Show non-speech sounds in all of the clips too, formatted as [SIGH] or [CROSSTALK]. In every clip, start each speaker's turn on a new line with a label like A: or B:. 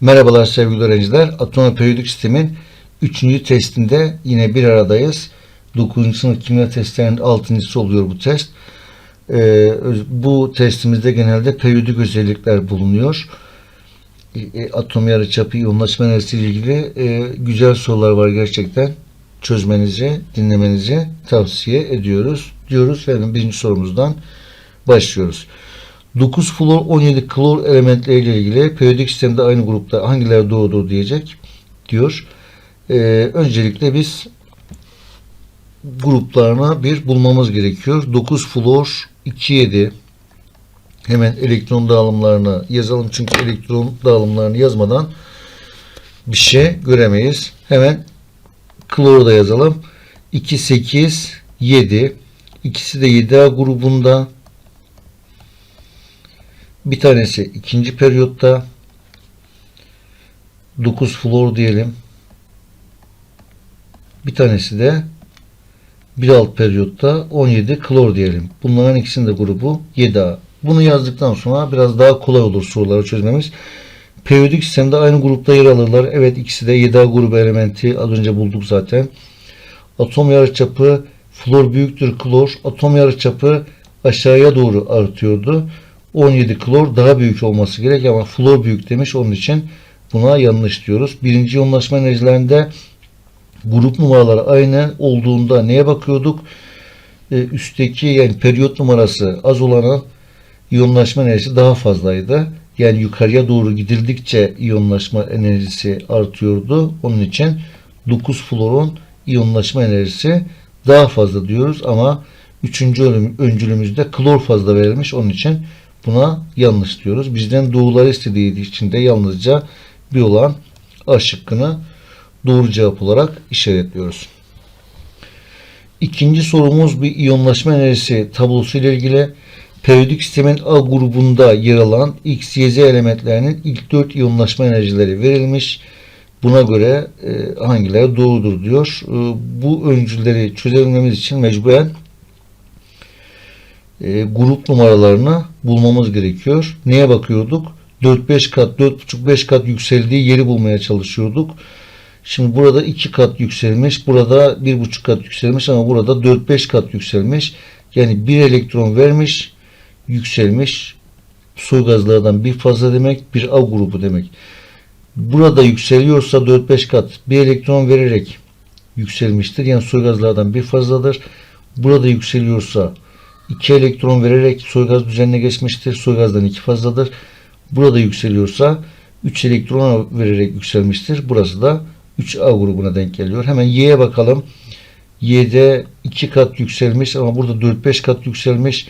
A: Merhabalar sevgili öğrenciler. Atom periyodik sistemin 3. testinde yine bir aradayız. 9. sınıf kimya testlerinin 6.sı oluyor bu test. Ee, bu testimizde genelde periyodik özellikler bulunuyor. E, e, Atom yarıçapı iyonlaşma enerjisi ile ilgili e, güzel sorular var gerçekten. Çözmenizi, dinlemenizi tavsiye ediyoruz. Diyoruz ve birinci sorumuzdan başlıyoruz. 9 flor 17 klor elementleriyle ilgili periyodik sistemde aynı grupta hangileri doğrudur diyecek diyor. Ee, öncelikle biz gruplarına bir bulmamız gerekiyor. 9 flor 2 7 hemen elektron dağılımlarını yazalım çünkü elektron dağılımlarını yazmadan bir şey göremeyiz. Hemen kloru da yazalım. 2 8 7 ikisi de 7A grubunda bir tanesi ikinci periyotta 9 flor diyelim. Bir tanesi de bir alt periyotta 17 klor diyelim. Bunların ikisinin de grubu 7A. Bunu yazdıktan sonra biraz daha kolay olur soruları çözmemiz. Periyodik sistemde aynı grupta yer alırlar. Evet ikisi de 7A grubu elementi az önce bulduk zaten. Atom yarıçapı flor büyüktür klor. Atom yarıçapı aşağıya doğru artıyordu. 17 klor daha büyük olması gerek ama flor büyük demiş. Onun için buna yanlış diyoruz. Birinci yoğunlaşma enerjilerinde grup numaraları aynı olduğunda neye bakıyorduk? Ee, üstteki yani periyot numarası az olanın iyonlaşma enerjisi daha fazlaydı. Yani yukarıya doğru gidildikçe iyonlaşma enerjisi artıyordu. Onun için 9 florun iyonlaşma enerjisi daha fazla diyoruz ama üçüncü ölüm- öncülümüzde klor fazla verilmiş. Onun için buna yanlış diyoruz. Bizden doğruları istediği için de yalnızca bir olan A şıkkını doğru cevap olarak işaretliyoruz. İkinci sorumuz bir iyonlaşma enerjisi tablosu ile ilgili. Periyodik sistemin A grubunda yer alan X, Y, Z elementlerinin ilk 4 iyonlaşma enerjileri verilmiş. Buna göre e, hangileri doğrudur diyor. E, bu öncülleri çözebilmemiz için mecburen e, grup numaralarını bulmamız gerekiyor. Neye bakıyorduk? 4-5 kat, 4,5-5 kat yükseldiği yeri bulmaya çalışıyorduk. Şimdi burada 2 kat yükselmiş, burada 1,5 kat yükselmiş ama burada 4-5 kat yükselmiş. Yani bir elektron vermiş, yükselmiş. Su gazlardan bir fazla demek, bir A grubu demek. Burada yükseliyorsa 4-5 kat bir elektron vererek yükselmiştir. Yani su gazlardan bir fazladır. Burada yükseliyorsa 2 elektron vererek soygaz düzenine geçmiştir. Soygazdan 2 fazladır. Burada yükseliyorsa 3 elektron vererek yükselmiştir. Burası da 3A grubuna denk geliyor. Hemen Y'ye bakalım. Y'de 2 kat yükselmiş ama burada 4-5 kat yükselmiş.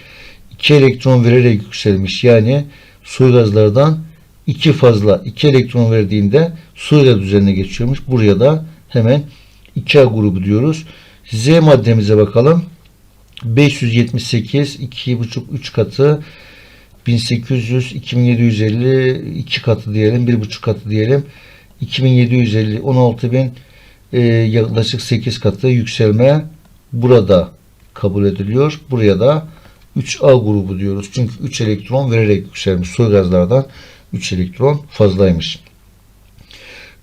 A: 2 elektron vererek yükselmiş. Yani suygazlardan 2 fazla 2 elektron verdiğinde suyla düzenine geçiyormuş. Buraya da hemen 2A grubu diyoruz. Z maddemize bakalım. 578 2,5 3 katı 1800 2750 2 katı diyelim 1,5 katı diyelim 2750 16000 e, yaklaşık 8 katı yükselme burada kabul ediliyor. Buraya da 3A grubu diyoruz. Çünkü 3 elektron vererek yükselmiş. Su gazlardan 3 elektron fazlaymış.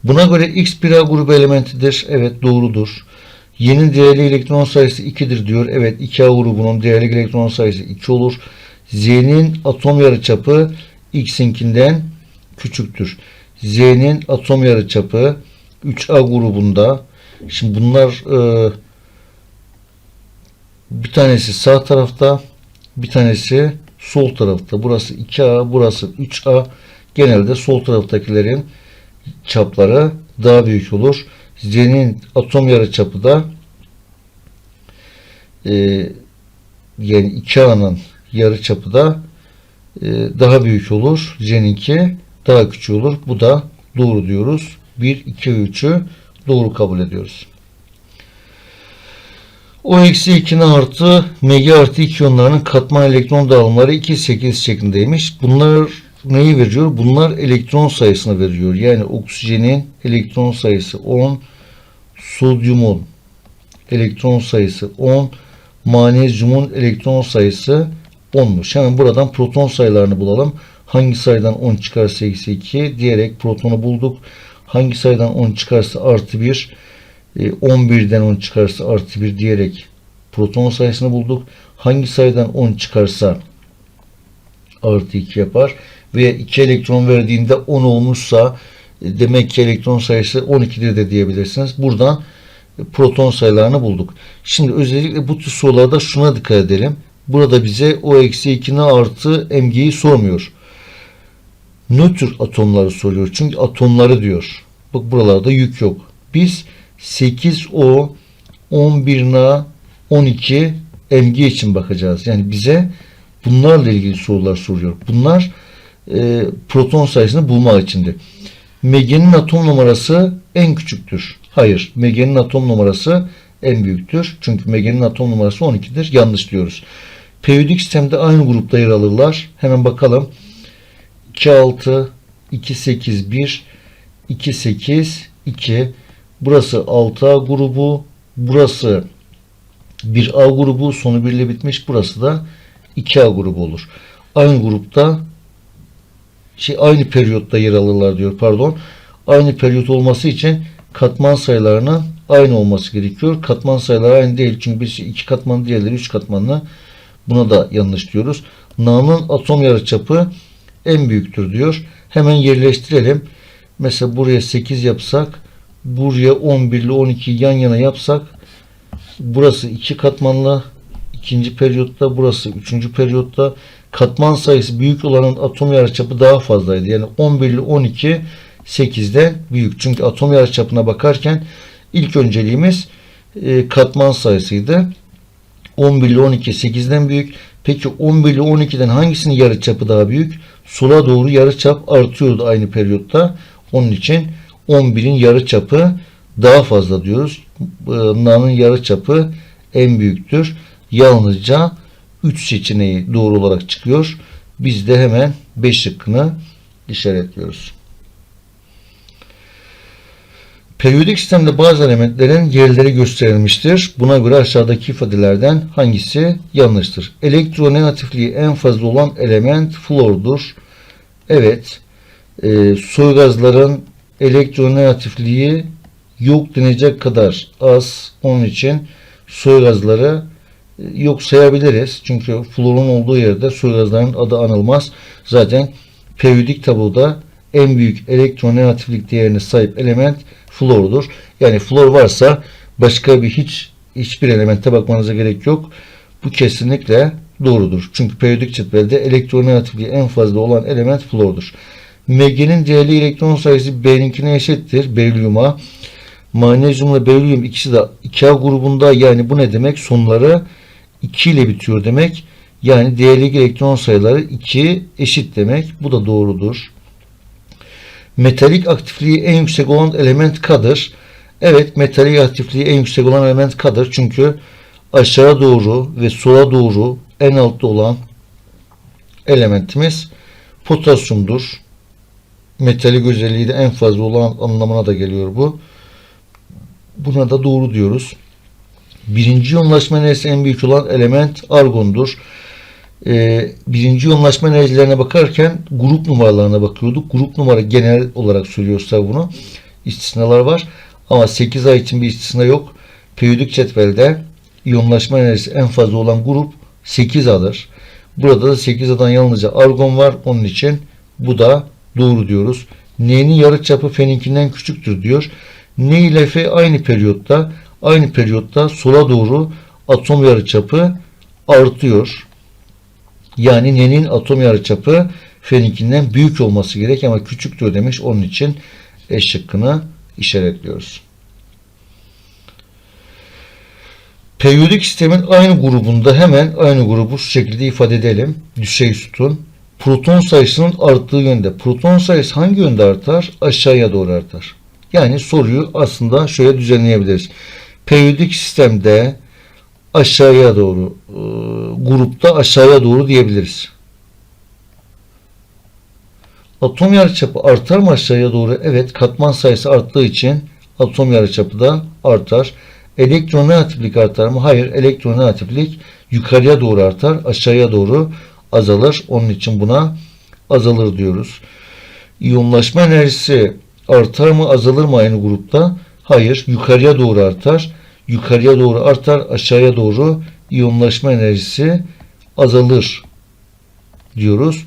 A: Buna göre X bir A grubu elementidir. Evet doğrudur. Y'nin değerli elektron sayısı 2'dir diyor. Evet 2A grubunun değerli elektron sayısı 2 olur. Z'nin atom yarıçapı X'inkinden küçüktür. Z'nin atom yarıçapı 3A grubunda şimdi bunlar e, bir tanesi sağ tarafta bir tanesi sol tarafta. Burası 2A, burası 3A. Genelde sol taraftakilerin çapları daha büyük olur. Z'nin atom yarıçapı da e, yani 2A'nın yarıçapı da e, daha büyük olur. Z'ninki daha küçük olur. Bu da doğru diyoruz. 1, 2 ve 3'ü doğru kabul ediyoruz. O eksi 2'nin artı Mg artı 2 iyonlarının katman elektron dağılımları 2, 8 şeklindeymiş. Bunlar neyi veriyor? Bunlar elektron sayısını veriyor. Yani oksijenin elektron sayısı 10, sodyumun elektron sayısı 10, manezyumun elektron sayısı 10'muş. Hemen buradan proton sayılarını bulalım. Hangi sayıdan 10 çıkarsa eksi 2 diyerek protonu bulduk. Hangi sayıdan 10 çıkarsa artı 1, e, 11'den 10 çıkarsa artı 1 diyerek proton sayısını bulduk. Hangi sayıdan 10 çıkarsa artı 2 yapar. Ve 2 elektron verdiğinde 10 olmuşsa demek ki elektron sayısı 12'dir de diyebilirsiniz. Buradan proton sayılarını bulduk. Şimdi özellikle bu tür sorularda şuna dikkat edelim. Burada bize o eksi 2'ne artı mg'yi sormuyor. Nötr atomları soruyor. Çünkü atomları diyor. Bak buralarda yük yok. Biz 8O 11Na 12 mg için bakacağız. Yani bize bunlarla ilgili sorular soruyor. Bunlar e, proton sayısını bulmak içindi. Meg'nin atom numarası en küçüktür. Hayır. Meg'nin atom numarası en büyüktür. Çünkü Meg'nin atom numarası 12'dir. Yanlış diyoruz. Periyodik sistemde aynı grupta yer alırlar. Hemen bakalım. 2 6 2 8 1 2 8 2 Burası 6A grubu. Burası 1A grubu. Sonu 1 ile bitmiş. Burası da 2A grubu olur. Aynı grupta şey aynı periyotta yer alırlar diyor. Pardon. Aynı periyot olması için katman sayılarının aynı olması gerekiyor. Katman sayıları aynı değil. Çünkü birisi 2 katmanlı diğerleri 3 katmanlı. Buna da yanlış diyoruz. Na'nın atom yarıçapı en büyüktür diyor. Hemen yerleştirelim. Mesela buraya 8 yapsak buraya 11 ile 12 yan yana yapsak burası 2 katmanlı ikinci periyotta burası üçüncü periyotta katman sayısı büyük olanın atom yarıçapı daha fazlaydı. Yani 11 ile 12 8'den büyük. Çünkü atom yarıçapına bakarken ilk önceliğimiz e, katman sayısıydı. 11 ile 12 8'den büyük. Peki 11 ile 12'den hangisinin yarıçapı daha büyük? Sola doğru yarıçap artıyordu aynı periyotta. Onun için 11'in yarıçapı daha fazla diyoruz. Na'nın yarıçapı en büyüktür. Yalnızca 3 seçeneği doğru olarak çıkıyor. Biz de hemen 5 şıkkını işaretliyoruz. Periyodik sistemde bazı elementlerin yerleri gösterilmiştir. Buna göre aşağıdaki ifadelerden hangisi yanlıştır? Elektronegatifliği en fazla olan element flordur. Evet. E, soy gazların elektronegatifliği yok denecek kadar az. Onun için soy gazları yok sayabiliriz. Çünkü florun olduğu yerde soy gazların adı anılmaz. Zaten periyodik tabloda en büyük elektronegatiflik değerine sahip element flordur. Yani flor varsa başka bir hiç hiçbir elemente bakmanıza gerek yok. Bu kesinlikle doğrudur. Çünkü periyodik cetvelde elektronegatifliği en fazla olan element flordur. Mg'nin değerli elektron sayısı B'ninkine eşittir. Berilyuma. Manyezyumla berilyum ikisi de 2A grubunda yani bu ne demek? Sonları 2 ile bitiyor demek. Yani değerli elektron sayıları 2 eşit demek. Bu da doğrudur. Metalik aktifliği en yüksek olan element K'dır. Evet metalik aktifliği en yüksek olan element K'dır. Çünkü aşağı doğru ve sola doğru en altta olan elementimiz potasyumdur. Metalik özelliği de en fazla olan anlamına da geliyor bu. Buna da doğru diyoruz. Birinci yoğunlaşma enerjisi en büyük olan element argondur. Ee, birinci yoğunlaşma enerjilerine bakarken grup numaralarına bakıyorduk. Grup numara genel olarak söylüyorsa bunu. İstisnalar var. Ama 8 ay için bir istisna yok. Periyodik cetvelde yoğunlaşma enerjisi en fazla olan grup 8A'dır. Burada da 8A'dan yalnızca argon var. Onun için bu da doğru diyoruz. N'nin yarıçapı F'ninkinden küçüktür diyor. N ile F aynı periyotta aynı periyotta sola doğru atom yarıçapı artıyor. Yani N'nin atom yarıçapı F'ninkinden büyük olması gerek ama küçüktür demiş. Onun için E şıkkını işaretliyoruz. Periyodik sistemin aynı grubunda hemen aynı grubu şu şekilde ifade edelim. Düşey sütun. Proton sayısının arttığı yönde. Proton sayısı hangi yönde artar? Aşağıya doğru artar. Yani soruyu aslında şöyle düzenleyebiliriz. Periyodik sistemde aşağıya doğru e, grupta aşağıya doğru diyebiliriz. Atom yarıçapı artar mı aşağıya doğru? Evet katman sayısı arttığı için atom yarıçapı da artar. Elektronegatiflik artar mı? Hayır elektronegatiflik yukarıya doğru artar, aşağıya doğru azalır. Onun için buna azalır diyoruz. İyonlaşma enerjisi artar mı azalır mı aynı grupta? Hayır. Yukarıya doğru artar. Yukarıya doğru artar. Aşağıya doğru iyonlaşma enerjisi azalır diyoruz.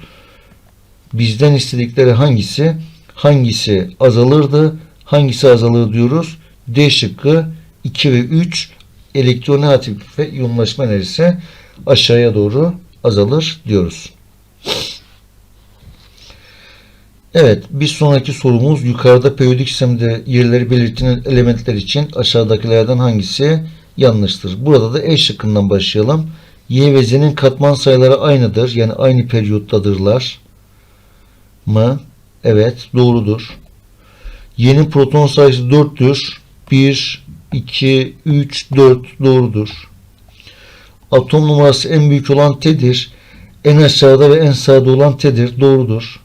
A: Bizden istedikleri hangisi? Hangisi azalırdı? Hangisi azalır diyoruz? D şıkkı 2 ve 3 elektronegatif ve iyonlaşma enerjisi aşağıya doğru azalır diyoruz. Evet, bir sonraki sorumuz yukarıda periyodik sistemde yerleri belirtilen elementler için aşağıdakilerden hangisi yanlıştır? Burada da E şıkkından başlayalım. Y ve Z'nin katman sayıları aynıdır. Yani aynı periyottadırlar mı? Evet, doğrudur. Y'nin proton sayısı 4'tür. 1, 2, 3, 4 doğrudur. Atom numarası en büyük olan T'dir. En aşağıda ve en sağda olan T'dir. Doğrudur.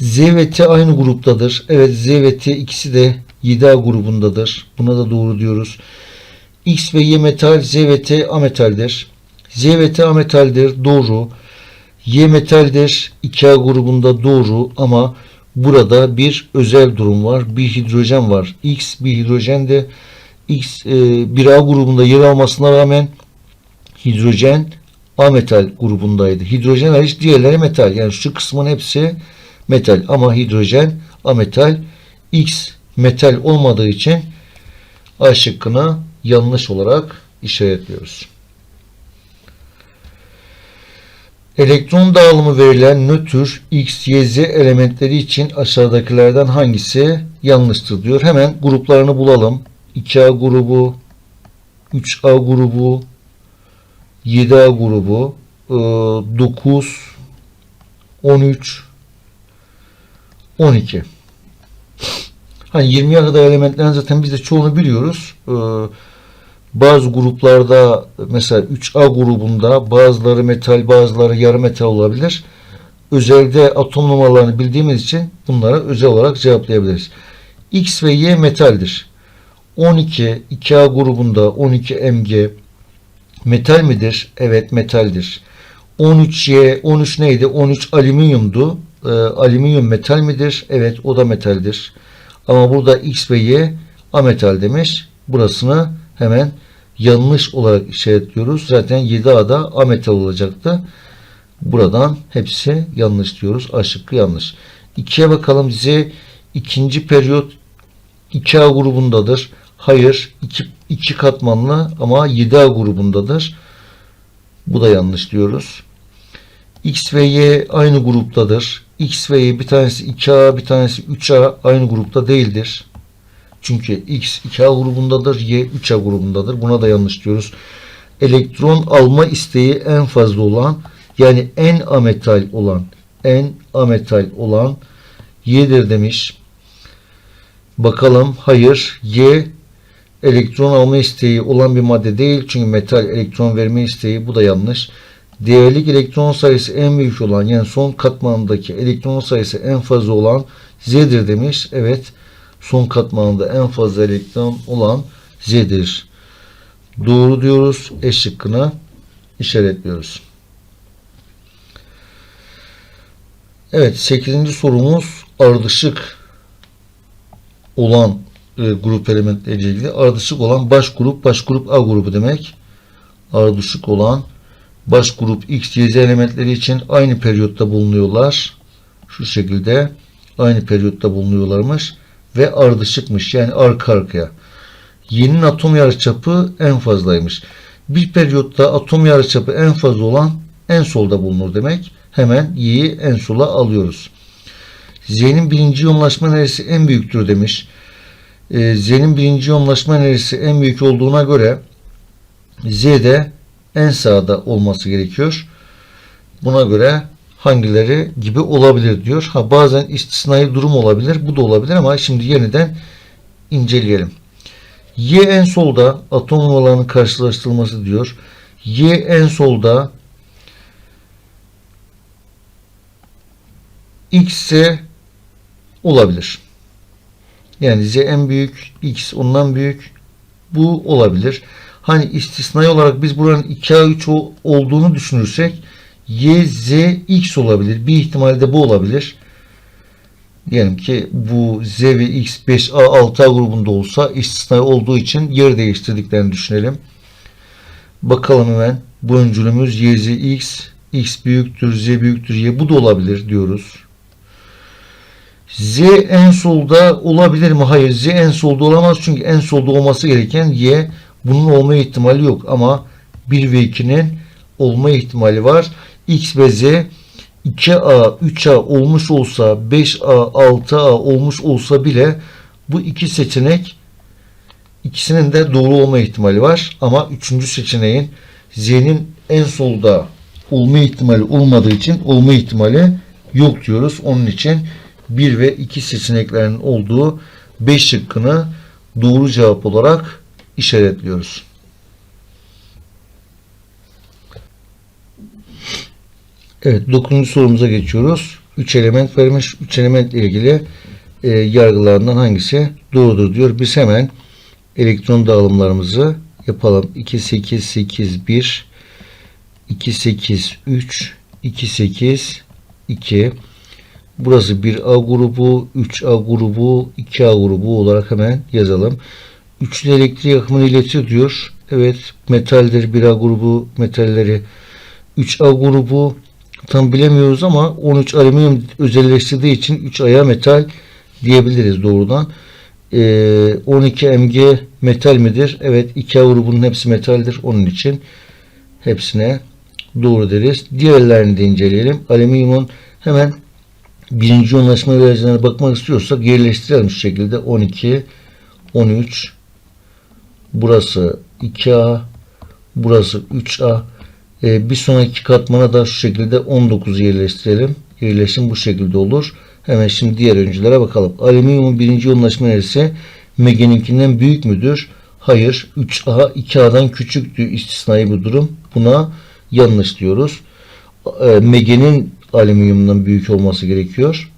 A: Z ve T aynı gruptadır. Evet Z ve T ikisi de 7A grubundadır. Buna da doğru diyoruz. X ve Y metal, Z ve T ametaldir. Z ve T ametaldir. Doğru. Y metaldir. 2A grubunda doğru ama burada bir özel durum var. Bir hidrojen var. X bir hidrojen de X e, bir A grubunda yer almasına rağmen hidrojen A metal grubundaydı. Hidrojen hariç diğerleri metal. Yani şu kısmın hepsi metal ama hidrojen ametal X metal olmadığı için A şıkkını yanlış olarak işaretliyoruz. Elektron dağılımı verilen nötr X, Y, Z elementleri için aşağıdakilerden hangisi yanlıştır diyor. Hemen gruplarını bulalım. 2A grubu, 3A grubu, 7A grubu, 9, 13, 12. Hani 20'ye kadar elementlerin zaten biz de çoğunu biliyoruz. Ee, bazı gruplarda mesela 3A grubunda bazıları metal bazıları yarı metal olabilir. Özelde atom numaralarını bildiğimiz için bunlara özel olarak cevaplayabiliriz. X ve Y metaldir. 12 2A grubunda 12 Mg metal midir? Evet metaldir. 13Y 13 neydi? 13 alüminyumdu. Ee, alüminyum metal midir? Evet o da metaldir. Ama burada X ve Y ametal demiş. Burasını hemen yanlış olarak işaretliyoruz. Zaten 7A'da ametal olacaktı. Buradan hepsi yanlış diyoruz. A yanlış. 2'ye bakalım. Z ikinci periyot 2A grubundadır. Hayır. 2, 2 katmanlı ama 7A grubundadır. Bu da yanlış diyoruz. X ve Y aynı gruptadır. X ve Y bir tanesi 2A bir tanesi 3A aynı grupta değildir. Çünkü X 2A grubundadır, Y 3A grubundadır. Buna da yanlış diyoruz. Elektron alma isteği en fazla olan yani en ametal olan en ametal olan Y'dir demiş. Bakalım hayır Y elektron alma isteği olan bir madde değil. Çünkü metal elektron verme isteği bu da yanlış. Değerlik elektron sayısı en büyük olan yani son katmanındaki elektron sayısı en fazla olan Z'dir demiş. Evet son katmanında en fazla elektron olan Z'dir. Doğru diyoruz. E şıkkını işaretliyoruz. Evet 8. sorumuz ardışık olan e, grup elementleriyle ilgili. Ardışık olan baş grup, baş grup A grubu demek. Ardışık olan baş grup X, Y, Z elementleri için aynı periyotta bulunuyorlar. Şu şekilde aynı periyotta bulunuyorlarmış ve ardışıkmış yani arka arkaya. Y'nin atom yarıçapı en fazlaymış. Bir periyotta atom yarıçapı en fazla olan en solda bulunur demek. Hemen Y'yi en sola alıyoruz. Z'nin birinci yoğunlaşma enerjisi en büyüktür demiş. Ee, Z'nin birinci yoğunlaşma enerjisi en büyük olduğuna göre Z de en sağda olması gerekiyor. Buna göre hangileri gibi olabilir diyor. Ha bazen istisnai durum olabilir. Bu da olabilir ama şimdi yeniden inceleyelim. Y en solda atom numaralarının karşılaştırılması diyor. Y en solda X ise olabilir. Yani Z en büyük, X ondan büyük. Bu olabilir. Hani istisnai olarak biz buranın 2A3 o- olduğunu düşünürsek Y, Z, X olabilir. Bir ihtimal de bu olabilir. Diyelim ki bu Z ve X 5A 6A grubunda olsa istisnai olduğu için yer değiştirdiklerini düşünelim. Bakalım hemen. Bu öncülümüz Y, Z, X. X büyüktür, Z büyüktür, Y. Bu da olabilir diyoruz. Z en solda olabilir mi? Hayır. Z en solda olamaz. Çünkü en solda olması gereken Y. Bunun olma ihtimali yok. Ama 1 ve 2'nin olma ihtimali var. X ve Z 2A, 3A olmuş olsa, 5A, 6A olmuş olsa bile bu iki seçenek ikisinin de doğru olma ihtimali var. Ama üçüncü seçeneğin Z'nin en solda olma ihtimali olmadığı için olma ihtimali yok diyoruz. Onun için 1 ve 2 seçeneklerin olduğu 5 şıkkını doğru cevap olarak işaretliyoruz. Evet 9. sorumuza geçiyoruz. 3 element vermiş. 3 elementle ilgili e, yargılarından hangisi doğrudur diyor. Biz hemen elektron dağılımlarımızı yapalım. 2 8 8 1 2 8 3 2 8 2 Burası 1A grubu, 3A grubu, 2A grubu olarak hemen yazalım. Üçlü elektrik akımını iletiyor diyor. Evet metaldir 1A grubu metalleri 3A grubu tam bilemiyoruz ama 13 alüminyum özelleştirdiği için 3A'ya metal diyebiliriz doğrudan. Ee, 12 Mg metal midir? Evet 2A grubunun hepsi metaldir. Onun için hepsine doğru deriz. Diğerlerini de inceleyelim. Alüminyumun hemen birinci yoğunlaşma vericilerine bakmak istiyorsak yerleştirelim şu şekilde 12 13 burası 2A burası 3A Ee, bir sonraki katmana da şu şekilde 19 yerleştirelim. Yerleşim bu şekilde olur. Hemen şimdi diğer öncülere bakalım. Alüminyumun birinci yoğunlaşma enerjisi Meg'inkinden büyük müdür? Hayır. 3A 2A'dan küçüktü istisnai bir durum. Buna yanlış diyoruz. E, Meg'in alüminyumdan büyük olması gerekiyor.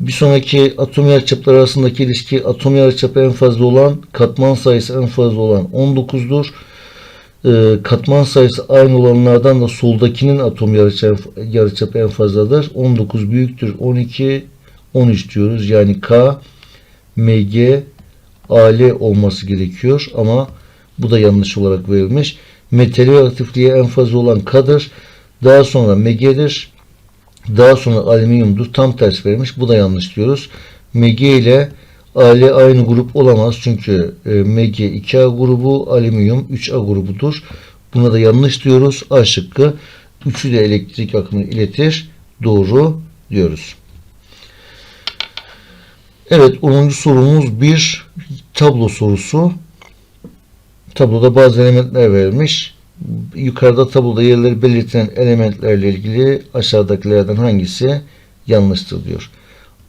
A: Bir sonraki atom yarıçapları arasındaki ilişki atom yarıçapı en fazla olan katman sayısı en fazla olan 19'dur. Ee, katman sayısı aynı olanlardan da soldakinin atom yarıçapı, yarıçapı en fazladır. 19 büyüktür. 12 13 diyoruz. Yani K Mg AL olması gerekiyor ama bu da yanlış olarak verilmiş. Metal aktifliği en fazla olan K'dır. Daha sonra Mg'dir. Daha sonra alüminyumdur. Tam ters vermiş. Bu da yanlış diyoruz. Mg ile Al aynı grup olamaz. Çünkü e, Mg 2A grubu, alüminyum 3A grubudur. Buna da yanlış diyoruz. A şıkkı. Üçü de elektrik akımını iletir. Doğru diyoruz. Evet 10. sorumuz bir tablo sorusu. Tabloda bazı elementler verilmiş. Yukarıda tabloda yerleri belirtilen elementlerle ilgili aşağıdakilerden hangisi yanlıştır diyor.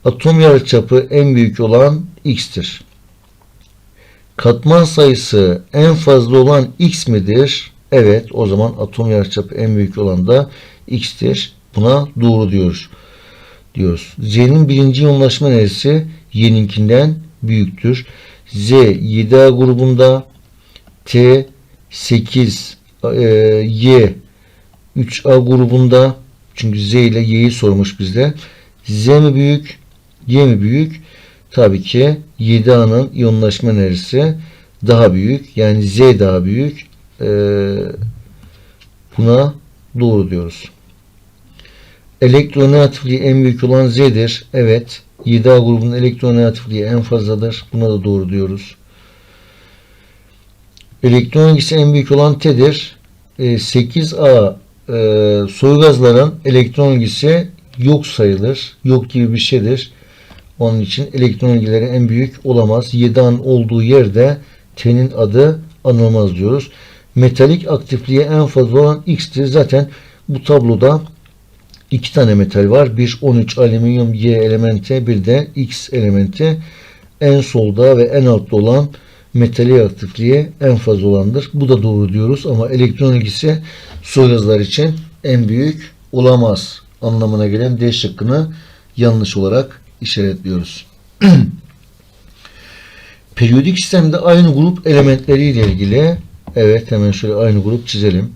A: Atom yarıçapı en büyük olan x'tir. Katman sayısı en fazla olan x midir? Evet, o zaman atom yarıçapı en büyük olan da x'tir. Buna doğru diyoruz. diyoruz. Z'nin birinci yoğunlaşma enerjisi y'ninkinden büyüktür. Z 7A grubunda T 8 e, Y 3A grubunda çünkü Z ile Y'yi sormuş bizde. Z mi büyük? Y mi büyük? Tabii ki 7A'nın iyonlaşma enerjisi daha büyük. Yani Z daha büyük. Ee, buna doğru diyoruz. Elektronegatifliği en büyük olan Z'dir. Evet. 7A grubunun elektronegatifliği en fazladır. Buna da doğru diyoruz. Elektron ilgisi en büyük olan T'dir. Ee, 8A e, soy gazların elektron ilgisi yok sayılır. Yok gibi bir şeydir. Onun için elektron ilgileri en büyük olamaz. 7A'nın olduğu yerde T'nin adı anılmaz diyoruz. Metalik aktifliği en fazla olan X'tir. Zaten bu tabloda iki tane metal var. Bir 13 alüminyum Y elementi bir de X elementi. En solda ve en altta olan metali aktifliği en fazla olandır. Bu da doğru diyoruz ama elektron ilgisi soy gazlar için en büyük olamaz anlamına gelen D şıkkını yanlış olarak işaretliyoruz. [CLEARS THROAT] Periyodik sistemde aynı grup elementleriyle ilgili Evet hemen şöyle aynı grup çizelim.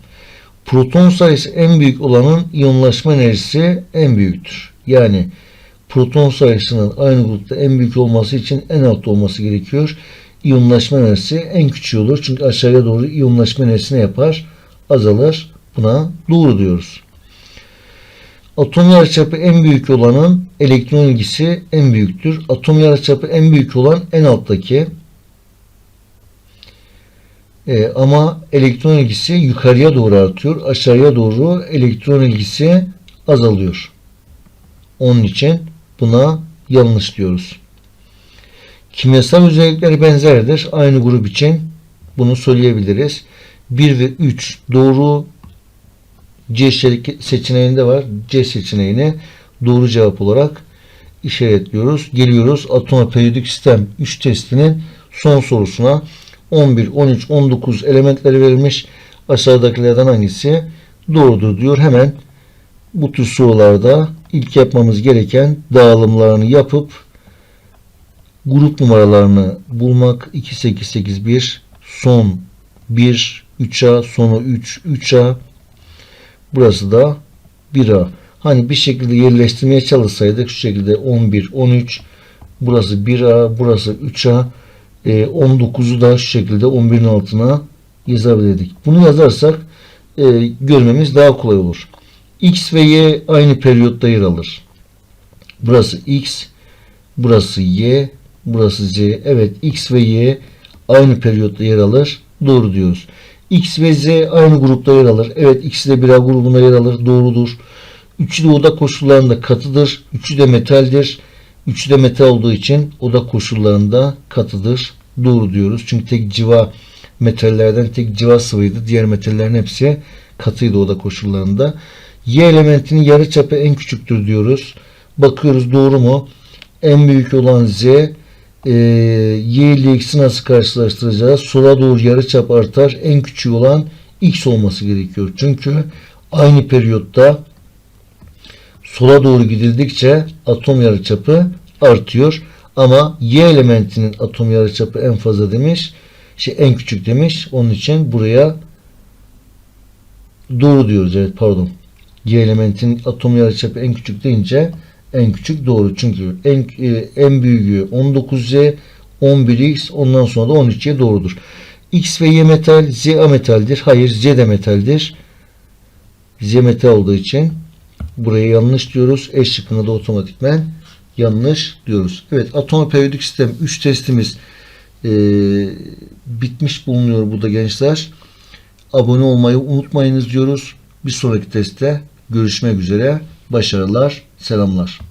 A: Proton sayısı en büyük olanın iyonlaşma enerjisi en büyüktür. Yani proton sayısının aynı grupta en büyük olması için en altta olması gerekiyor. İyonlaşma enerjisi en küçüğü olur. Çünkü aşağıya doğru iyonlaşma enerjisini yapar. Azalır. Buna doğru diyoruz. Atom yarıçapı en büyük olanın elektron ilgisi en büyüktür. Atom yarıçapı en büyük olan en alttaki. Ee, ama elektron ilgisi yukarıya doğru artıyor. Aşağıya doğru elektron ilgisi azalıyor. Onun için buna yanlış diyoruz. Kimyasal özellikleri benzerdir. Aynı grup için bunu söyleyebiliriz. 1 ve 3 doğru C seçeneğinde var. C seçeneğini doğru cevap olarak işaretliyoruz. Geliyoruz atoma periyodik sistem 3 testinin son sorusuna. 11, 13, 19 elementleri verilmiş. Aşağıdakilerden hangisi doğrudur diyor. Hemen bu tür sorularda ilk yapmamız gereken dağılımlarını yapıp grup numaralarını bulmak 2, 8, 8, 1 son 1, 3A sonu 3, 3A burası da 1A. Hani bir şekilde yerleştirmeye çalışsaydık şu şekilde 11, 13 burası 1A, burası 3A e, 19'u da şu şekilde 11'in altına yazabilirdik. Bunu yazarsak e, görmemiz daha kolay olur. X ve Y aynı periyotta yer alır. Burası X, burası Y, burası Z. Evet X ve Y aynı periyotta yer alır. Doğru diyoruz. X ve Z aynı grupta yer alır. Evet ikisi de birer grubunda yer alır. Doğrudur. Üçü de oda koşullarında katıdır. Üçü de metaldir. Üçü de metal olduğu için oda koşullarında katıdır. Doğru diyoruz. Çünkü tek civa metallerden tek civa sıvıydı. Diğer metallerin hepsi katıydı oda koşullarında. Y elementinin yarıçapı en küçüktür diyoruz. Bakıyoruz doğru mu? En büyük olan Z e, Y ile X'i nasıl karşılaştıracağız? Sola doğru yarıçap artar. En küçüğü olan X olması gerekiyor. Çünkü aynı periyotta sola doğru gidildikçe atom yarıçapı artıyor. Ama Y elementinin atom yarıçapı en fazla demiş. Şey en küçük demiş. Onun için buraya doğru diyoruz. Evet pardon. Y elementinin atom yarıçapı en küçük deyince en küçük doğru. Çünkü en e, en büyüğü 19Z, 11X, ondan sonra da 13Y doğrudur. X ve Y metal, Z ametaldir. Hayır, Z de metaldir. Z metal olduğu için buraya yanlış diyoruz. E şıkkına da otomatikmen yanlış diyoruz. Evet, atom periyodik sistem 3 testimiz e, bitmiş bulunuyor burada gençler. Abone olmayı unutmayınız diyoruz. Bir sonraki testte görüşmek üzere. Başarılar, selamlar.